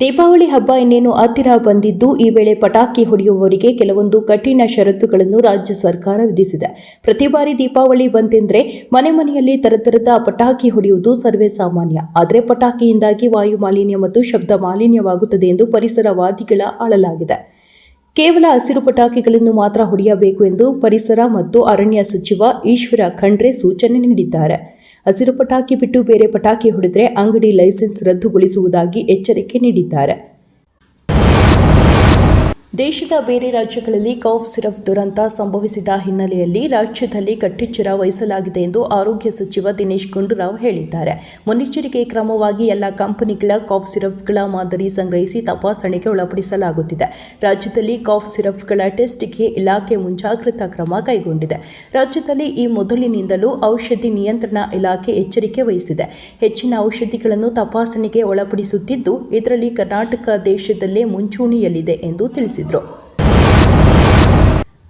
ದೀಪಾವಳಿ ಹಬ್ಬ ಇನ್ನೇನು ಹತ್ತಿರ ಬಂದಿದ್ದು, ಈ ವೇಳೆ ಪಟಾಕಿ ಹೊಡೆಯುವವರಿಗೆ ಕೆಲವೊಂದು ಕಠಿಣ ಷರತ್ತುಗಳನ್ನು ರಾಜ್ಯ ಸರ್ಕಾರ ವಿಧಿಸಿದೆ. ಪ್ರತಿ ಬಾರಿ ದೀಪಾವಳಿ ಬಂತೆಂದ್ರೆ ಮನೆ ಮನೆಯಲ್ಲಿ ತರತರದ ಪಟಾಕಿ ಹೊಡೆಯುವುದು ಸರ್ವೇ ಸಾಮಾನ್ಯ. ಆದರೆ ಪಟಾಕಿಯಿಂದಾಗಿ ವಾಯು ಮಾಲಿನ್ಯ ಮತ್ತು ಶಬ್ದ ಮಾಲಿನ್ಯವಾಗುತ್ತದೆ ಎಂದು ಪರಿಸರವಾದಿಗಳ ಆಳಲಾಗಿದೆ. ಕೇವಲ ಹಸಿರು ಪಟಾಕಿಗಳನ್ನು ಮಾತ್ರ ಹೊಡೆಯಬೇಕು ಎಂದು ಪರಿಸರ ಮತ್ತು ಅರಣ್ಯ ಸಚಿವ ಈಶ್ವರ ಖಂಡ್ರೆ ಸೂಚನೆ ನೀಡಿದ್ದಾರೆ. ಹಸಿರು ಪಟಾಕಿ ಬಿಟ್ಟು ಬೇರೆ ಪಟಾಕಿ ಹೊಡೆದರೆ ಅಂಗಡಿ ಲೈಸೆನ್ಸ್ ರದ್ದುಗೊಳಿಸುವುದಾಗಿ ಎಚ್ಚರಿಕೆ ನೀಡಿದ್ದಾರೆ. ದೇಶದ ಬೇರೆ ರಾಜ್ಯಗಳಲ್ಲಿ ಕಾಫ್ ಸಿರಪ್ ದುರಂತ ಸಂಭವಿಸಿದ ಹಿನ್ನೆಲೆಯಲ್ಲಿ ರಾಜ್ಯದಲ್ಲಿ ಕಟ್ಟೆಚ್ಚರ ವಹಿಸಲಾಗಿದೆ ಎಂದು ಆರೋಗ್ಯ ಸಚಿವ ದಿನೇಶ್ ಗುಂಡೂರಾವ್ ಹೇಳಿದ್ದಾರೆ. ಮುನ್ನೆಚ್ಚರಿಕೆ ಕ್ರಮವಾಗಿ ಎಲ್ಲ ಕಂಪನಿಗಳ ಕಾಫ್ ಸಿರಪ್ಗಳ ಮಾದರಿ ಸಂಗ್ರಹಿಸಿ ತಪಾಸಣೆಗೆ ಒಳಪಡಿಸಲಾಗುತ್ತಿದೆ. ರಾಜ್ಯದಲ್ಲಿ ಕಾಫ್ ಸಿರಪ್ಗಳ ಟೆಸ್ಟ್ಗೆ ಇಲಾಖೆ ಮುಂಜಾಗ್ರತಾ ಕ್ರಮ ಕೈಗೊಂಡಿದೆ. ರಾಜ್ಯದಲ್ಲಿ ಈ ಮೊದಲಿನಿಂದಲೂ ಔಷಧಿ ನಿಯಂತ್ರಣ ಇಲಾಖೆ ಎಚ್ಚರಿಕೆ ವಹಿಸಿದೆ. ಹೆಚ್ಚಿನ ಔಷಧಿಗಳನ್ನು ತಪಾಸಣೆಗೆ ಒಳಪಡಿಸುತ್ತಿದ್ದು, ಇದರಲ್ಲಿ ಕರ್ನಾಟಕ ದೇಶದಲ್ಲೇ ಮುಂಚೂಣಿಯಲ್ಲಿದೆ ಎಂದು ತಿಳಿಸಿದರು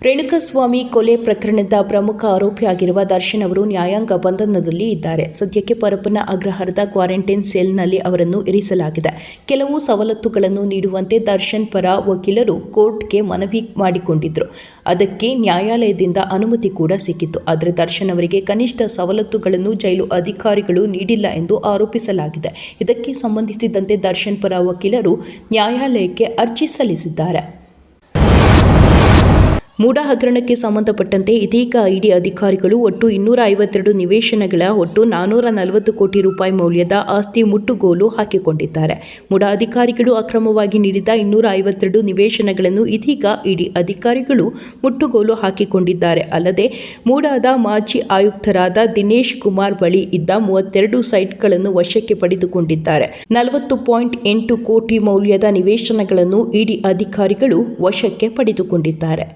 ರೇಣುಕಸ್ವಾಮಿ ಕೊಲೆ ಪ್ರಕರಣದ ಪ್ರಮುಖ ಆರೋಪಿಯಾಗಿರುವ ದರ್ಶನ್ ಅವರು ನ್ಯಾಯಾಂಗ ಬಂಧನದಲ್ಲಿ ಇದ್ದಾರೆ. ಸದ್ಯಕ್ಕೆ ಪರಪ್ಪನ ಅಗ್ರಹಾರದ ಕ್ವಾರಂಟೈನ್ ಸೆಲ್ನಲ್ಲಿ ಅವರನ್ನು ಇರಿಸಲಾಗಿದೆ. ಕೆಲವು ಸವಲತ್ತುಗಳನ್ನು ನೀಡುವಂತೆ ದರ್ಶನ್ ಪರ ವಕೀಲರು ಕೋರ್ಟ್ಗೆ ಮನವಿ ಮಾಡಿಕೊಂಡಿದ್ದರು ಅದಕ್ಕೆ ನ್ಯಾಯಾಲಯದಿಂದ ಅನುಮತಿ ಕೂಡ ಸಿಕ್ಕಿತ್ತು. ಆದರೆ ದರ್ಶನ್ ಅವರಿಗೆ ಕನಿಷ್ಠ ಸವಲತ್ತುಗಳನ್ನು ಜೈಲು ಅಧಿಕಾರಿಗಳು ನೀಡಿಲ್ಲ ಎಂದು ಆರೋಪಿಸಲಾಗಿದೆ. ಇದಕ್ಕೆ ಸಂಬಂಧಿಸಿದಂತೆ ದರ್ಶನ್ ಪರ ವಕೀಲರು ನ್ಯಾಯಾಲಯಕ್ಕೆ ಅರ್ಜಿ ಸಲ್ಲಿಸಿದ್ದಾರೆ. ಮೂಡ ಹಗರಣಕ್ಕೆ ಸಂಬಂಧಪಟ್ಟಂತೆ ಇದೀಗ ಐಡಿ ಅಧಿಕಾರಿಗಳು ಒಟ್ಟು ಇನ್ನೂರ ಐವತ್ತೆರಡು ನಿವೇಶನಗಳ ಒಟ್ಟು ನಾನೂರ ನಲವತ್ತು ಕೋಟಿ ರೂಪಾಯಿ ಮೌಲ್ಯದ ಆಸ್ತಿ ಮುಟ್ಟುಗೋಲು ಹಾಕಿಕೊಂಡಿದ್ದಾರೆ. ಮೂಡ ಅಧಿಕಾರಿಗಳು ಅಕ್ರಮವಾಗಿ ನೀಡಿದ ಇನ್ನೂರ ಐವತ್ತೆರಡು ನಿವೇಶನಗಳನ್ನು ಇದೀಗ ಇಡಿ ಅಧಿಕಾರಿಗಳು ಮುಟ್ಟುಗೋಲು ಹಾಕಿಕೊಂಡಿದ್ದಾರೆ. ಅಲ್ಲದೆ, ಮೂಡಾದ ಮಾಜಿ ಆಯುಕ್ತರಾದ ದಿನೇಶ್ ಕುಮಾರ್ ಬಳಿ ಇದ್ದ ಮೂವತ್ತೆರಡು ಸೈಟ್ಗಳನ್ನು ವಶಕ್ಕೆ ಪಡೆದುಕೊಂಡಿದ್ದಾರೆ. ನಲವತ್ತು ಪಾಯಿಂಟ್ ಎಂಟು ಕೋಟಿ ಮೌಲ್ಯದ ನಿವೇಶನಗಳನ್ನು ಇಡಿ ಅಧಿಕಾರಿಗಳು ವಶಕ್ಕೆ ಪಡೆದುಕೊಂಡಿದ್ದಾರೆ.